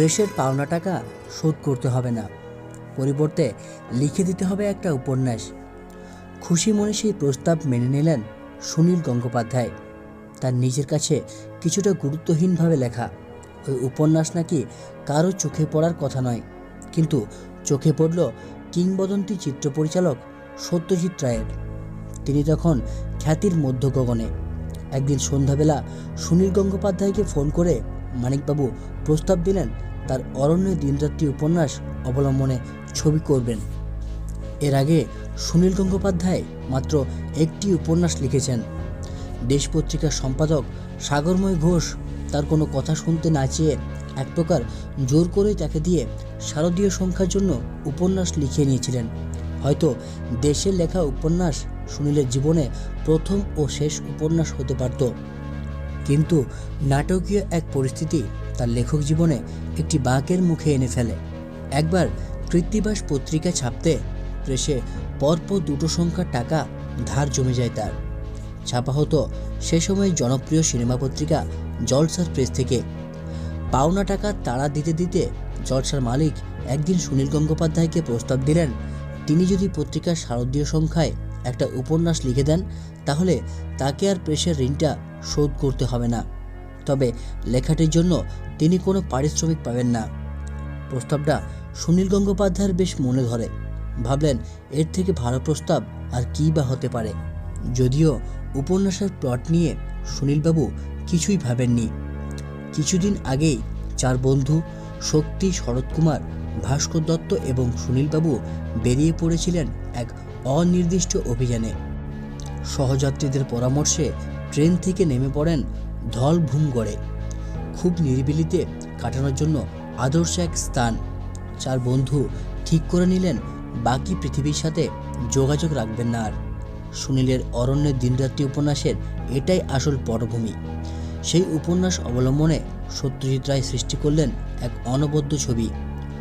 প্রেসের পাওনা টাকা শোধ করতে হবে না। পরিবর্তে লিখে দিতে হবে একটা উপন্যাস। খুশি মনে সেই প্রস্তাব মেনে নিলেন সুনীল গঙ্গোপাধ্যায়। তার নিজের কাছে কিছুটা গুরুত্বহীনভাবে লেখা, ওই উপন্যাস নাকি কারও চোখে পড়ার কথা নয়। কিন্তু চোখে পড়ল কিংবদন্তি চিত্র পরিচালক সত্যজিৎ রায়ের। তিনি তখন খ্যাতির মধ্য গগনে একদিন সন্ধ্যাবেলা সুনীল গঙ্গোপাধ্যায়কে ফোন করে মানিকবাবু প্রস্তাব দিলেন তার অরণ্যে দিনরাত্রি উপন্যাস অবলম্বনে ছবি করবেন। এর আগে সুনীল গঙ্গোপাধ্যায় মাত্র একটি উপন্যাস লিখেছেন। দেশ পত্রিকার সম্পাদক সাগরময় ঘোষ তার কোনো কথা শুনতে না চেয়ে এক প্রকার জোর করেই তাকে দিয়ে শারদীয় সংখ্যার জন্য উপন্যাস লিখিয়ে নিয়েছিলেন। হয়তো দেশের লেখা উপন্যাস সুনীলের জীবনে প্রথম ও শেষ উপন্যাস হতে পারত। কিন্তু নাটকীয় এক পরিস্থিতি তার লেখক জীবনে একটি বাঁকের মুখে এনে ফেলে। একবার কৃত্তিবাস পত্রিকা ছাপতে প্রেসে পরপর দুটো সংখ্যার টাকা ধার জমে যায় তার। ছাপা হতো সে সময় জনপ্রিয় সিনেমা পত্রিকা জলসার প্রেস থেকে। পাওনা টাকা তাড়া দিতে দিতে জলসার মালিক একদিন সুনীল গঙ্গোপাধ্যায়কে প্রস্তাব দিলেন, তিনি যদি পত্রিকার শারদীয় সংখ্যায় একটা উপন্যাস লিখে দেন, তাহলে তাকে আর প্রেসের ঋণটা শোধ করতে হবে না। তবে লেখাটির জন্য তিনি কোনো পারিশ্রমিক পাবেন না। প্রস্তাবটা সুনীল গঙ্গোপাধ্যায়ের বেশ মনে ধরে। ভাবলেন, এর থেকে ভালো প্রস্তাব আর কী বা হতে পারে? যদিও উপন্যাসের প্লট নিয়ে সুনীলবাবু কিছুই ভাবেননি। কিছুদিন আগেই চার বন্ধু শক্তি শরৎকুমার ভাস্কর দত্ত এবং সুনীলবাবু বেরিয়ে পড়েছিলেন এক অনির্দিষ্ট অভিযানে। সহযাত্রীদের পরামর্শে ট্রেন থেকে নেমে পড়েন ধলভূমগড়ে খুব নিরিবিলিতে কাটানোর জন্য আদর্শ এক স্থান। চার বন্ধু ঠিক করে নিলেন, বাকি পৃথিবীর সাথে যোগাযোগ রাখবেন না আর। সুনীলের অরণ্যের দিনরাত্রি উপন্যাসের এটাই আসল পটভূমি। সেই উপন্যাস অবলম্বনে সত্যজিৎ রায় সৃষ্টি করলেন এক অনবদ্য ছবি।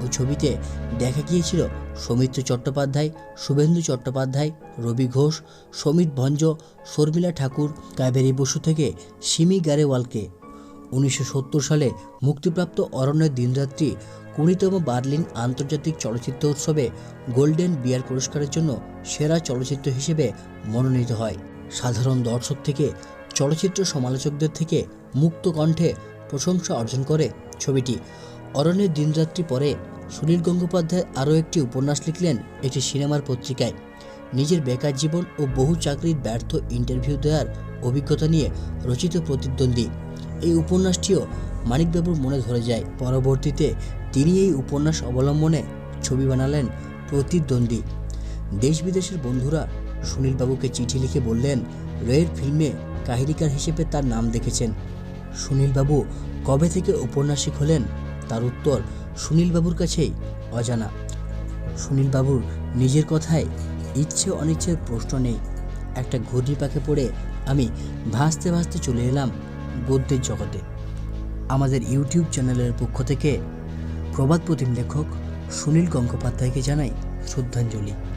ওই ছবিতে দেখা গিয়েছিল সৌমিত্র চট্টোপাধ্যায়, শুভেন্দু চট্টোপাধ্যায়, রবি ঘোষ, সমিত ভঞ্জ, শর্মিলা ঠাকুর, কাবেরী বসু থেকে সিমি গ্যারেওয়ালকে উনিশশো সালে মুক্তিপ্রাপ্ত অরণ্যের দিনরাত্রি কুড়িতম বার্লিন আন্তর্জাতিক চলচ্চিত্র উৎসবে গোল্ডেন বিয়ার পুরস্কারের জন্য সেরা চলচ্চিত্র হিসেবে মনোনীত হয়। সাধারণ দর্শক থেকে চলচ্চিত্র সমালোচকদের থেকে মুক্ত কণ্ঠে প্রশংসা অর্জন করে ছবিটি। অরণ্যের দিনরাত্রি পরে সুনীল গঙ্গোপাধ্যায় আরও একটি উপন্যাস লিখলেন একটি সিনেমার পত্রিকায়। নিজের বেকার জীবন ও বহু চাকরির ব্যর্থ ইন্টারভিউ দেওয়ার অভিজ্ঞতা নিয়ে রচিত প্রতিদ্বন্দ্বী। এই উপন্যাসটিও মানিকবাবুর মনে ধরে যায়। পরবর্তীতে তিনি এই উপন্যাস অবলম্বনে ছবি বানালেন প্রতিদ্বন্দ্বী। দেশ বিদেশের বন্ধুরা সুনীলবাবুকে চিঠি লিখে বললেন রয়ের ফিল্মে কাহিনীকার হিসেবে তার নাম দেখেছেন। সুনীলবাবু কবে থেকে উপন্যাসিক হলেন? তার উত্তর সুনীলবাবুর কাছেই অজানা। সুনীলবাবুর নিজের কথায় ইচ্ছে অনিচ্ছের প্রশ্ন নেই। একটা ঘূর্ণি পাখে পড়ে আমি ভাসতে ভাসতে চলে এলাম গদ্যের জগতে। আমাদের ইউটিউব চ্যানেলের পক্ষ থেকে প্রবাদ প্রতিম লেখক সুনীল গঙ্গোপাধ্যায়কে জানাই শ্রদ্ধাঞ্জলি।